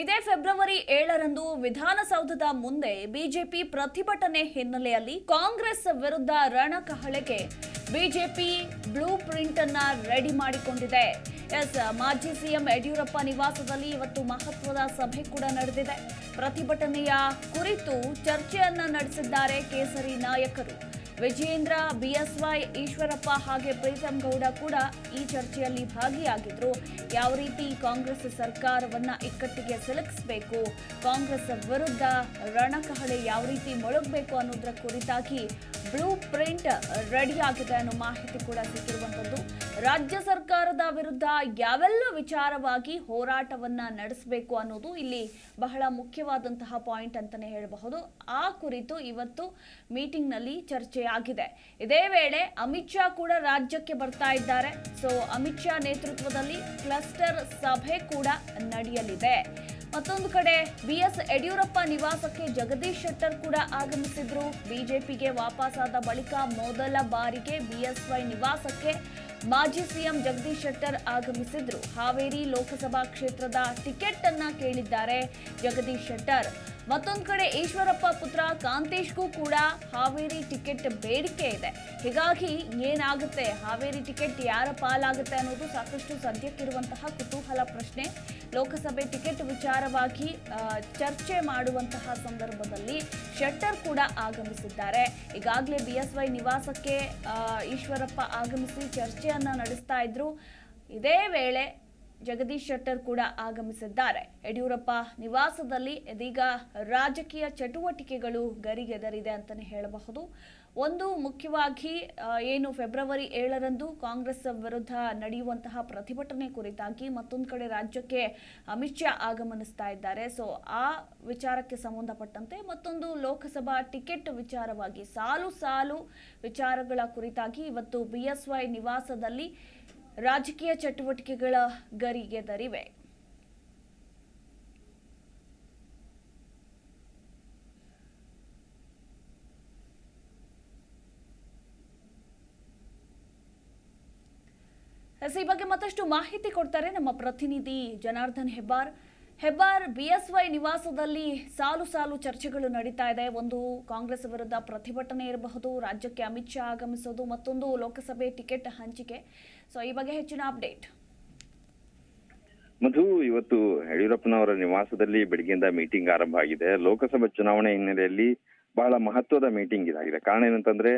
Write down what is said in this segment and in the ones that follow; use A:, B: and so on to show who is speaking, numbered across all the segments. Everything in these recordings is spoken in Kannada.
A: ಇದೇ ಫೆಬ್ರವರಿ ಏಳರಂದು ವಿಧಾನಸೌಧದ ಮುಂದೆ ಬಿಜೆಪಿ ಪ್ರತಿಭಟನೆ ಹಿನ್ನೆಲೆಯಲ್ಲಿ ಕಾಂಗ್ರೆಸ್ ವಿರುದ್ಧ ರಣಕಹಳೆಗೆ ಬಿಜೆಪಿ ಬ್ಲೂ ಪ್ರಿಂಟ್ ಅನ್ನ ರೆಡಿ ಮಾಡಿಕೊಂಡಿದೆ. ಎಸ್, ಮಾಜಿ ಸಿಎಂ ಯಡಿಯೂರಪ್ಪ ನಿವಾಸದಲ್ಲಿ ಇವತ್ತು ಮಹತ್ವದ ಸಭೆ ಕೂಡ ನಡೆದಿದೆ. ಪ್ರತಿಭಟನೆಯ ಕುರಿತು ಚರ್ಚೆಯನ್ನ ನಡೆಸಿದ್ದಾರೆ ಕೇಸರಿ ನಾಯಕರು. ವಿಜಯೇಂದ್ರ ಬಿಎಸ್ವೈ ಈಶ್ವರಪ್ಪ ಹಾಗೆ ಪ್ರೀತಂ ಗೌಡ ಕೂಡ ಈ ಚರ್ಚೆಯಲ್ಲಿ ಭಾಗಿಯಾಗಿದ್ರು. ಯಾವ ರೀತಿ ಕಾಂಗ್ರೆಸ್ ಸರ್ಕಾರವನ್ನ ಇಕ್ಕಟ್ಟಿಗೆ ಸಿಲುಕಿಸಬೇಕು, ಕಾಂಗ್ರೆಸ್ ವಿರುದ್ಧ ರಣಕಹಳೆ ಯಾವ ರೀತಿ ಮೊಳಗಬೇಕು ಅನ್ನೋದರ ಕುರಿತಾಗಿ ಬ್ಲೂ ಪ್ರಿಂಟ್ ರೆಡಿ ಆಗಿದೆ ಅನ್ನೋ ಮಾಹಿತಿ ಕೂಡ ಸಿಕ್ಕಿರುವಂತದ್ದು ರಾಜ್ಯ ಸರ್ಕಾರದ ವಿರುದ್ಧ ಯಾವೆಲ್ಲ ವಿಚಾರವಾಗಿ ಹೋರಾಟವನ್ನ ನಡೆಸಬೇಕು ಅನ್ನೋದು ಇಲ್ಲಿ ಬಹಳ ಮುಖ್ಯವಾದಂತಹ ಪಾಯಿಂಟ್ ಅಂತಾನೆ ಹೇಳಬಹುದು. ಆ ಕುರಿತು ಇವತ್ತು ಮೀಟಿಂಗ್ನಲ್ಲಿ ಚರ್ಚೆಯಾಗಿದೆ. ಇದೇ ವೇಳೆ ಅಮಿತ್ ಶಾ ಕೂಡ ರಾಜ್ಯಕ್ಕೆ ಬರ್ತಾ ಇದ್ದಾರೆ. ಸೊ ಅಮಿತ್ ಶಾ ನೇತೃತ್ವದಲ್ಲಿ ಕ್ಲಸ್ಟರ್ ಸಭೆ ಕೂಡ ನಡೆಯಲಿದೆ. ಮತ್ತೊಂದು ಕಡೆ ಬಿ ಎಸ್ ಯಡಿಯೂರಪ್ಪ ನಿವಾಸಕ್ಕೆ ಜಗದೀಶ್ ಶೆಟ್ಟರ್ ಕೂಡ ಆಗಮಿಸಿದ್ರು. ಬಿಜೆಪಿಗೆ ವಾಪಸಾದ ಬಳಿಕ ಮೊದಲ ಬಾರಿಗೆ ಬಿಎಸ್ವೈ ನಿವಾಸಕ್ಕೆ ಮಾಜಿ ಸಿಎಂ ಜಗದೀಶ್ ಶೆಟ್ಟರ್ ಆಗಮಿಸಿದ್ರು. ಹಾವೇರಿ ಲೋಕಸಭಾ ಕ್ಷೇತ್ರದ ಟಿಕೆಟ್ ಅನ್ನ ಕೇಳಿದ್ದಾರೆ ಜಗದೀಶ್ ಶೆಟ್ಟರ್. ಮತ್ತೊಂದು ಕಡೆ ಈಶ್ವರಪ್ಪ ಪುತ್ರ ಕಾಂತೇಶ್ಗೂ ಕೂಡ ಹಾವೇರಿ ಟಿಕೆಟ್ ಬೇಡಿಕೆ ಇದೆ. ಹೀಗಾಗಿ ಏನಾಗುತ್ತೆ? ಹಾವೇರಿ ಟಿಕೆಟ್ ಯಾರ ಪಾಲಾಗುತ್ತೆ ಅನ್ನೋದು ಸಾಕಷ್ಟು ಸದ್ಯಕ್ಕಿರುವಂತಹ ಕುತೂಹಲ ಪ್ರಶ್ನೆ. ಲೋಕಸಭೆ ಟಿಕೆಟ್ ವಿಚಾರವಾಗಿ ಚರ್ಚೆ ಮಾಡುವಂತಹ ಸಂದರ್ಭದಲ್ಲಿ ಶೆಟ್ಟರ್ ಕೂಡ ಆಗಮಿಸಿದ್ದಾರೆ. ಈಗಾಗಲೇ ಬಿ ಎಸ್ ವೈ ನಿವಾಸಕ್ಕೆ ಈಶ್ವರಪ್ಪ ಆಗಮಿಸಿ ಚರ್ಚೆಯನ್ನು ನಡೆಸ್ತಾ ಇದ್ರು. ಇದೇ ವೇಳೆ ಜಗದೀಶ್ ಶೆಟ್ಟರ್ ಕೂಡ ಆಗಮಿಸಿದ್ದಾರೆ. ಯಡಿಯೂರಪ್ಪ ನಿವಾಸದಲ್ಲಿ ಇದೀಗ ರಾಜಕೀಯ ಚಟುವಟಿಕೆಗಳು ಗರಿಗೆದರಿದೆ ಅಂತಾನೆ ಹೇಳಬಹುದು. ಒಂದು ಮುಖ್ಯವಾಗಿ ಏನು ಫೆಬ್ರವರಿ ಏಳರಂದು ಕಾಂಗ್ರೆಸ್ ವಿರುದ್ಧ ನಡೆಯುವಂತಹ ಪ್ರತಿಭಟನೆ ಕುರಿತಾಗಿ ಮತ್ತೊಂದು ಕಡೆ ರಾಜ್ಯಕ್ಕೆ ಅಮಿತ್ ಶಾ ಆಗಮನಿಸ್ತಾ ಇದ್ದಾರೆ. ಸೊ ಆ ವಿಚಾರಕ್ಕೆ ಸಂಬಂಧಪಟ್ಟಂತೆ ಮತ್ತೊಂದು ಲೋಕಸಭಾ ಟಿಕೆಟ್ ವಿಚಾರವಾಗಿ ಸಾಲು ಸಾಲು ವಿಚಾರಗಳ ಕುರಿತಾಗಿ ಇವತ್ತು ಬಿಎಸ್ವೈ ನಿವಾಸದಲ್ಲಿ ರಾಜಕೀಯ ಚಟುವಟಿಕೆಗಳ ಗರಿಗೆದರಿವೆ ದರಿವೆ. ಈ ಬಗ್ಗೆ ಮತ್ತಷ್ಟು ಮಾಹಿತಿ ಕೊಡ್ತಾರೆ ನಮ್ಮ ಪ್ರತಿನಿಧಿ ಜನಾರ್ದನ್ ಹೆಬ್ಬಾರ್. ಹೆಬ್ಬಾರ್ ಬಿಎಸ್ವೈ ನಿವಾಸದಲ್ಲಿ ಸಾಲು ಸಾಲು ಚರ್ಚೆಗಳು ನಡೀತಾ ಇದೆ. ಒಂದು ಕಾಂಗ್ರೆಸ್ ವಿರುದ್ಧ ಪ್ರತಿಭಟನೆ ಇರಬಹುದು, ರಾಜ್ಯಕ್ಕೆ ಅಮಿತ್ ಶಾ ಆಗಮಿಸೋದು, ಮತ್ತೊಂದು ಲೋಕಸಭೆ ಟಿಕೆಟ್ ಹಂಚಿಕೆ. ಸೊ ಈ ಬಗ್ಗೆ ಹೆಚ್ಚಿನ ಅಪ್ಡೇಟ್.
B: ಮಧು, ಇವತ್ತು ಯಡಿಯೂರಪ್ಪನವರ ನಿವಾಸದಲ್ಲಿ ಬೆಳಗ್ಗೆಯಿಂದ ಮೀಟಿಂಗ್ ಆರಂಭ ಆಗಿದೆ. ಲೋಕಸಭಾ ಚುನಾವಣೆ ಹಿನ್ನೆಲೆಯಲ್ಲಿ ಬಹಳ ಮಹತ್ವದ ಮೀಟಿಂಗ್ ಇದಾಗಿದೆ. ಕಾರಣ ಏನಂತಂದ್ರೆ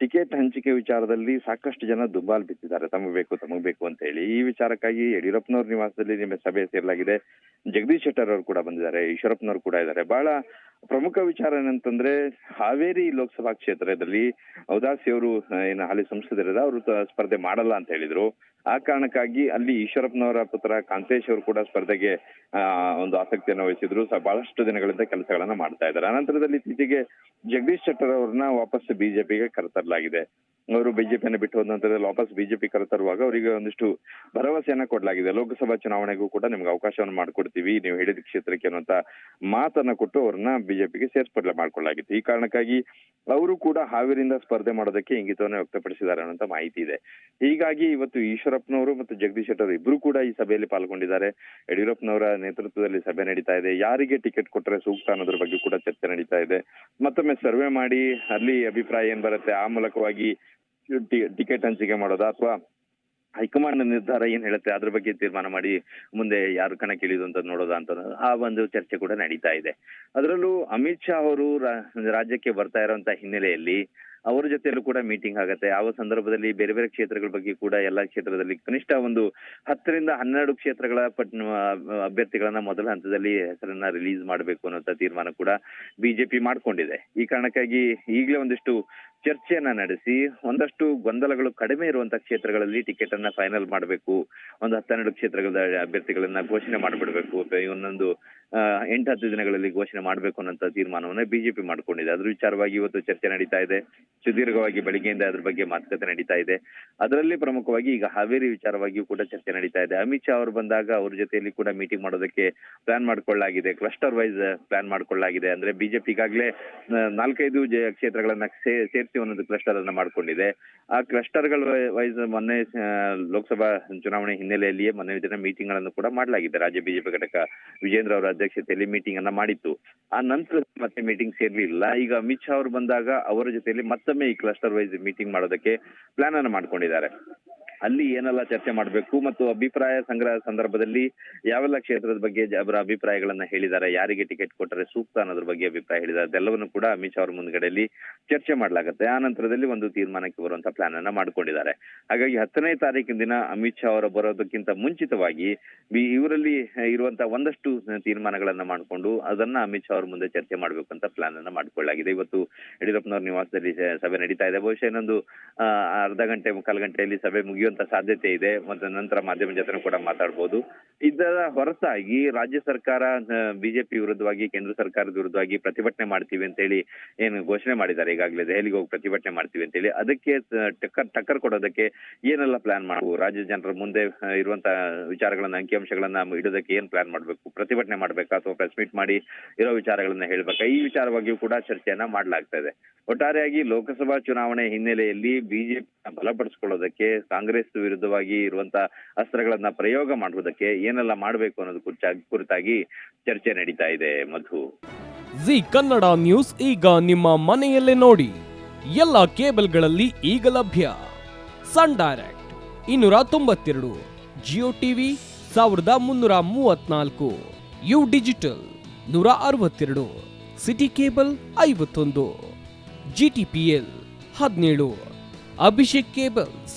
B: ಟಿಕೆಟ್ ಹಂಚಿಕೆ ವಿಚಾರದಲ್ಲಿ ಸಾಕಷ್ಟು ಜನ ದುಬಾಲ್ ಬಿತ್ತಿದ್ದಾರೆ ತಮಗೆ ಬೇಕು, ತಮಗ್ ಬೇಕು ಅಂತ ಹೇಳಿ. ಈ ವಿಚಾರಕ್ಕಾಗಿ ಯಡಿಯೂರಪ್ಪನವ್ರ ನಿವಾಸದಲ್ಲಿ ನಿಮ್ಮ ಸಭೆ ಸೇರಲಾಗಿದೆ. ಜಗದೀಶ್ ಶೆಟ್ಟರ್ ಅವರು ಕೂಡ ಬಂದಿದ್ದಾರೆ. ಈಶ್ವರಪ್ಪನವರು ಕೂಡ ಇದ್ದಾರೆ. ಬಹಳ ಪ್ರಮುಖ ವಿಚಾರ ಏನಂತಂದ್ರೆ, ಹಾವೇರಿ ಲೋಕಸಭಾ ಕ್ಷೇತ್ರದಲ್ಲಿ ಔದಾಸಿ ಅವರು ಏನು ಹಾಲಿ ಸಂಸದರಿದ, ಅವರು ಸ್ಪರ್ಧೆ ಮಾಡಲ್ಲ ಅಂತ ಹೇಳಿದ್ರು. ಆ ಕಾರಣಕ್ಕಾಗಿ ಅಲ್ಲಿ ಈಶ್ವರಪ್ಪನವರ ಪುತ್ರ ಕಾಂತೇಶ್ ಅವರು ಕೂಡ ಸ್ಪರ್ಧೆಗೆ ಒಂದು ಆಸಕ್ತಿಯನ್ನು ವಹಿಸಿದ್ರು. ಬಹಳಷ್ಟು ದಿನಗಳಿಂದ ಕೆಲಸಗಳನ್ನ ಮಾಡ್ತಾ ಇದ್ದಾರೆ. ಅನಂತರದಲ್ಲಿ ಇತ್ತೀಚೆಗೆ ಜಗದೀಶ್ ಶೆಟ್ಟರ್ ಅವ್ರನ್ನ ವಾಪಸ್ ಬಿಜೆಪಿಗೆ ಕರೆತರಲಾಗಿದೆ. ಅವರು ಬಿಜೆಪಿಯನ್ನು ಬಿಟ್ಟು ಹೋದ ನಂತರದಲ್ಲಿ ವಾಪಸ್ ಬಿಜೆಪಿ ಕರೆತರುವಾಗ ಅವರಿಗೆ ಒಂದಿಷ್ಟು ಭರವಸೆಯನ್ನ ಕೊಡಲಾಗಿದೆ. ಲೋಕಸಭಾ ಚುನಾವಣೆಗೂ ಕೂಡ ನಿಮ್ಗೆ ಅವಕಾಶವನ್ನು ಮಾಡ್ಕೊಡ್ತೀವಿ. ನೀವು ಹೇಳಿದ ಕ್ಷೇತ್ರಕ್ಕೆ ಅನ್ನುವಂತ ಮಾತನ್ನ ಕೊಟ್ಟು ಅವ್ರನ್ನ ಬಿಜೆಪಿಗೆ ಸೇರ್ಪಡೆ ಮಾಡ್ಕೊಳ್ಳಲಾಗಿತ್ತು. ಈ ಕಾರಣಕ್ಕಾಗಿ ಅವರು ಕೂಡ ಹಾವೇರಿಯಿಂದ ಸ್ಪರ್ಧೆ ಮಾಡೋದಕ್ಕೆ ಇಂಗಿತವನ್ನು ವ್ಯಕ್ತಪಡಿಸಿದ್ದಾರೆ ಅನ್ನುವಂತ ಮಾಹಿತಿ ಇದೆ. ಹೀಗಾಗಿ ಇವತ್ತು ಈಶ್ವರಪ್ಪನವರು ಮತ್ತು ಜಗದೀಶ್ ಶೆಟ್ಟರ್ ಇಬ್ರು ಕೂಡ ಈ ಸಭೆಯಲ್ಲಿ ಪಾಲ್ಗೊಂಡಿದ್ದಾರೆ. ಯಡಿಯೂರಪ್ಪನವರ ನೇತೃತ್ವದಲ್ಲಿ ಸಭೆ ನಡೀತಾ ಇದೆ. ಯಾರಿಗೆ ಟಿಕೆಟ್ ಕೊಟ್ಟರೆ ಸೂಕ್ತ ಅನ್ನೋದ್ರ ಬಗ್ಗೆ ಕೂಡ ಚರ್ಚೆ ನಡೀತಾ ಇದೆ. ಮತ್ತೊಮ್ಮೆ ಸರ್ವೆ ಮಾಡಿ ಅಲ್ಲಿ ಅಭಿಪ್ರಾಯ ಏನ್ ಬರುತ್ತೆ? ಆ ಮೂಲಕವಾಗಿ ಟಿಕೆಟ್ ಹಂಚಿಕೆ ಮಾಡೋದಾ? ಅಥವಾ ಹೈಕಮಾಂಡ್ ನಿರ್ಧಾರ ಏನ್ ಹೇಳುತ್ತೆ? ಅದ್ರ ಬಗ್ಗೆ ತೀರ್ಮಾನ ಮಾಡಿ ಮುಂದೆ ಯಾರು ಕಣಕ್ಕಿಳಿದು ಅಂತ ನೋಡೋದಾ ಅಂತ ಆ ಒಂದು ಚರ್ಚೆ ಕೂಡ ನಡೀತಾ ಇದೆ. ಅದರಲ್ಲೂ ಅಮಿತ್ ಶಾ ಅವರು ರಾಜ್ಯಕ್ಕೆ ಬರ್ತಾ ಇರುವಂತ ಹಿನ್ನೆಲೆಯಲ್ಲಿ ಅವರ ಜೊತೆಯಲ್ಲೂ ಕೂಡ ಮೀಟಿಂಗ್ ಆಗುತ್ತೆ. ಆ ಸಂದರ್ಭದಲ್ಲಿ ಬೇರೆ ಬೇರೆ ಕ್ಷೇತ್ರಗಳ ಬಗ್ಗೆ ಕೂಡ ಎಲ್ಲಾ ಕ್ಷೇತ್ರದಲ್ಲಿ ಕನಿಷ್ಠ ಒಂದು ಹತ್ತರಿಂದ ಹನ್ನೆರಡು ಕ್ಷೇತ್ರಗಳ ಅಭ್ಯರ್ಥಿಗಳನ್ನ ಮೊದಲ ಹಂತದಲ್ಲಿ ಹೆಸರನ್ನ ರಿಲೀಸ್ ಮಾಡಬೇಕು ಅನ್ನೋ ತೀರ್ಮಾನ ಕೂಡ ಬಿಜೆಪಿ ಮಾಡ್ಕೊಂಡಿದೆ. ಈ ಕಾರಣಕ್ಕಾಗಿ ಈಗಲೇ ಒಂದಿಷ್ಟು ಚರ್ಚೆಯನ್ನ ನಡೆಸಿ, ಒಂದಷ್ಟು ಗೊಂದಲಗಳು ಕಡಿಮೆ ಇರುವಂತ ಕ್ಷೇತ್ರಗಳಲ್ಲಿ ಟಿಕೆಟ್ ಅನ್ನ ಫೈನಲ್ ಮಾಡಬೇಕು. ಒಂದು ಹತ್ತೆರಡು ಕ್ಷೇತ್ರಗಳ ಅಭ್ಯರ್ಥಿಗಳನ್ನ ಘೋಷಣೆ ಮಾಡಿಬಿಡ್ಬೇಕು. ಇನ್ನೊಂದು ಎಂಟು ಹತ್ತು ದಿನಗಳಲ್ಲಿ ಘೋಷಣೆ ಮಾಡಬೇಕು ಅನ್ನೋಂತ ತೀರ್ಮಾನವನ್ನ ಬಿಜೆಪಿ ಮಾಡ್ಕೊಂಡಿದೆ. ಅದ್ರ ವಿಚಾರವಾಗಿ ಇವತ್ತು ಚರ್ಚೆ ನಡೀತಾ ಇದೆ. ಸುದೀರ್ಘವಾಗಿ ಬೆಳಿಗ್ಗೆಯಿಂದ ಅದ್ರ ಬಗ್ಗೆ ಮಾತುಕತೆ ನಡೀತಾ ಇದೆ. ಅದರಲ್ಲಿ ಪ್ರಮುಖವಾಗಿ ಈಗ ಹಾವೇರಿ ವಿಚಾರವಾಗಿಯೂ ಕೂಡ ಚರ್ಚೆ ನಡೀತಾ ಇದೆ. ಅಮಿತ್ ಶಾ ಅವರು ಬಂದಾಗ ಅವ್ರ ಜೊತೆಯಲ್ಲಿ ಕೂಡ ಮೀಟಿಂಗ್ ಮಾಡೋದಕ್ಕೆ ಪ್ಲಾನ್ ಮಾಡ್ಕೊಳ್ಳಾಗಿದೆ ಕ್ಲಸ್ಟರ್ ವೈಸ್ ಪ್ಲಾನ್ ಮಾಡ್ಕೊಳ್ಳಾಗಿದೆ ಅಂದ್ರೆ ಬಿಜೆಪಿ ಈಗಾಗಲೇ ನಾಲ್ಕೈದು ಕ್ಷೇತ್ರಗಳನ್ನ ಸೇರಿಸಿ ಒಂದೊಂದು ಕ್ಲಸ್ಟರ್ ಅನ್ನ ಮಾಡ್ಕೊಂಡಿದೆ. ಆ ಕ್ಲಸ್ಟರ್ಗಳ ವೈಸ್ ಮೊನ್ನೆ ಲೋಕಸಭಾ ಚುನಾವಣೆ ಹಿನ್ನೆಲೆಯಲ್ಲಿಯೇ ಮೊನ್ನೆ ದಿನ ಮೀಟಿಂಗ್ಗಳನ್ನು ಕೂಡ ಮಾಡಲಾಗಿದೆ ರಾಜ್ಯ ಬಿಜೆಪಿ ಘಟಕ. ವಿಜೇಂದ್ರ ಅವರ ಅಧ್ಯಕ್ಷತೆಯಲ್ಲಿ ಮೀಟಿಂಗ್ ಅನ್ನ ಮಾಡಿತ್ತು ಆ ನಂತರ ಮತ್ತೆ ಮೀಟಿಂಗ್ ಸೇರ್ಲಿಲ್ಲ. ಈಗ ಅಮಿತ್ ಶಾ ಅವರು ಬಂದಾಗ ಅವರ ಜೊತೆಯಲ್ಲಿ ಮತ್ತೊಮ್ಮೆ ಈ ಕ್ಲಸ್ಟರ್ ವೈಸ್ ಮೀಟಿಂಗ್ ಮಾಡೋದಕ್ಕೆ ಪ್ಲಾನ್ ಅನ್ನು ಮಾಡ್ಕೊಂಡಿದ್ದಾರೆ. ಅಲ್ಲಿ ಏನೆಲ್ಲ ಚರ್ಚೆ ಮಾಡಬೇಕು ಮತ್ತು ಅಭಿಪ್ರಾಯ ಸಂಗ್ರಹ ಸಂದರ್ಭದಲ್ಲಿ ಯಾವೆಲ್ಲ ಕ್ಷೇತ್ರದ ಬಗ್ಗೆ ಅವರ ಅಭಿಪ್ರಾಯಗಳನ್ನ ಹೇಳಿದ್ದಾರೆ, ಯಾರಿಗೆ ಟಿಕೆಟ್ ಕೊಟ್ಟರೆ ಸೂಕ್ತ ಅನ್ನೋದ್ರ ಬಗ್ಗೆ ಅಭಿಪ್ರಾಯ ಹೇಳಿದ್ದಾರೆ, ಅದೆಲ್ಲವನ್ನು ಕೂಡ ಅಮಿತ್ ಶಾ ಅವರ ಮುಂದ್ಗಡೆಯಲ್ಲಿ ಚರ್ಚೆ ಮಾಡಲಾಗುತ್ತೆ. ಆ ನಂತರದಲ್ಲಿ ಒಂದು ತೀರ್ಮಾನಕ್ಕೆ ಬರುವಂತ ಪ್ಲಾನ್ ಅನ್ನ ಮಾಡಿಕೊಂಡಿದ್ದಾರೆ. ಹಾಗಾಗಿ ಹತ್ತನೇ ತಾರೀಕಿನ ದಿನ ಅಮಿತ್ ಶಾ ಅವರ ಬರೋದಕ್ಕಿಂತ ಮುಂಚಿತವಾಗಿ ಇವರಲ್ಲಿ ಇರುವಂತ ಒಂದಷ್ಟು ತೀರ್ಮಾನಗಳನ್ನ ಮಾಡಿಕೊಂಡು ಅದನ್ನ ಅಮಿತ್ ಶಾ ಅವರ ಮುಂದೆ ಚರ್ಚೆ ಮಾಡಬೇಕು ಅಂತ ಪ್ಲಾನ್ ಅನ್ನ ಮಾಡಿಕೊಳ್ಳಲಾಗಿದೆ. ಇವತ್ತು ಯಡಿಯೂರಪ್ಪನವರ ನಿವಾಸದಲ್ಲಿ ಸಭೆ ನಡೀತಾ ಇದೆ. ಬಹುಶಃ ಇನ್ನೊಂದು ಅರ್ಧ ಗಂಟೆ, ಮುಕ್ಕಾಲು ಗಂಟೆಯಲ್ಲಿ ಸಭೆ ಮುಗಿಯುವಂತ ಸಾಧ್ಯತೆ ಇದೆ ಮತ್ತು ನಂತರ ಮಾಧ್ಯಮ ಜೊತೆ ಕೂಡ ಮಾತಾಡಬಹುದು ಇದರ ಹೊರತಾಗಿ ರಾಜ್ಯ ಸರ್ಕಾರ ಬಿಜೆಪಿ ವಿರುದ್ಧವಾಗಿ, ಕೇಂದ್ರ ಸರ್ಕಾರದ ವಿರುದ್ಧವಾಗಿ ಪ್ರತಿಭಟನೆ ಮಾಡ್ತೀವಿ ಅಂತ ಹೇಳಿ ಏನು ಘೋಷಣೆ ಮಾಡಿದ್ದಾರೆ. ಈಗಾಗಲೇ ದೆಹಲಿಗೆ ಹೋಗಿ ಪ್ರತಿಭಟನೆ ಮಾಡ್ತೀವಿ ಅಂತ ಹೇಳಿ. ಅದಕ್ಕೆ ಟಕ್ಕರ್ ಟಕ್ಕರ್ ಕೊಡೋದಕ್ಕೆ ಏನೆಲ್ಲ ಪ್ಲಾನ್ ಮಾಡಬಹುದು ರಾಜ್ಯ ಜನರ ಮುಂದೆ ಇರುವಂತಹ ಇರುವಂತ ವಿಚಾರಗಳನ್ನ, ಅಂಕಿಅಂಶಗಳನ್ನ ಇಡೋದಕ್ಕೆ ಏನ್ ಪ್ಲಾನ್ ಮಾಡಬೇಕು? ಪ್ರತಿಭಟನೆ ಮಾಡ್ಬೇಕಾ ಅಥವಾ ಪ್ರೆಸ್ ಮೀಟ್ ಮಾಡಿ ಇರೋ ವಿಚಾರಗಳನ್ನ ಹೇಳ್ಬೇಕಾ? ಈ ವಿಚಾರವಾಗಿಯೂ ಕೂಡ ಚರ್ಚೆಯನ್ನ ಮಾಡ್ಲಾಗ್ತಾ ಇದೆ. ಒಟ್ಟಾರೆಯಾಗಿ ಲೋಕಸಭಾ ಚುನಾವಣೆ ಹಿನ್ನೆಲೆಯಲ್ಲಿ ಬಿಜೆಪಿ ಬಲಪಡಿಸಿಕೊಳ್ಳೋದಕ್ಕೆ ಕಾಂಗ್ರೆಸ್ ವಿರುದ್ಧವಾಗಿ ಇರುವಂತಹ ಅಸ್ತ್ರಗಳನ್ನ ಪ್ರಯೋಗ ಮಾಡುವುದಕ್ಕೆ ಏನೆಲ್ಲ ಮಾಡಬೇಕು ಅನ್ನೋದು ಕುರಿತಾಗಿ ಚರ್ಚೆ ನಡೀತಾ ಇದೆ, ಮಧು.
C: ಜಿ ಕನ್ನಡ ನ್ಯೂಸ್ ಈಗ ನಿಮ್ಮ ಮನೆಯಲ್ಲೇ ನೋಡಿ. ಎಲ್ಲ ಕೇಬಲ್ಗಳಲ್ಲಿ ಈಗ ಲಭ್ಯ. ಸನ್ ಡೈರೆಕ್ಟ್ ಇನ್ನೂರ ತೊಂಬತ್ತೆರಡು, ಜಿಯೋ ಟಿವಿ ಸಾವಿರದ ಮುನ್ನೂರ ಮೂವತ್ನಾಲ್ಕು, ಯು ಡಿಜಿಟಲ್ ನೂರ ಅರವತ್ತೆರಡು, ಸಿಟಿ ಕೇಬಲ್ ಐವತ್ತೊಂದು, ಜಿ ಟಿ ಪಿ ಎಲ್ ಹದಿನೇಳು, ಅಭಿಷೇಕ್ ಕೇಬಲ್ಸ್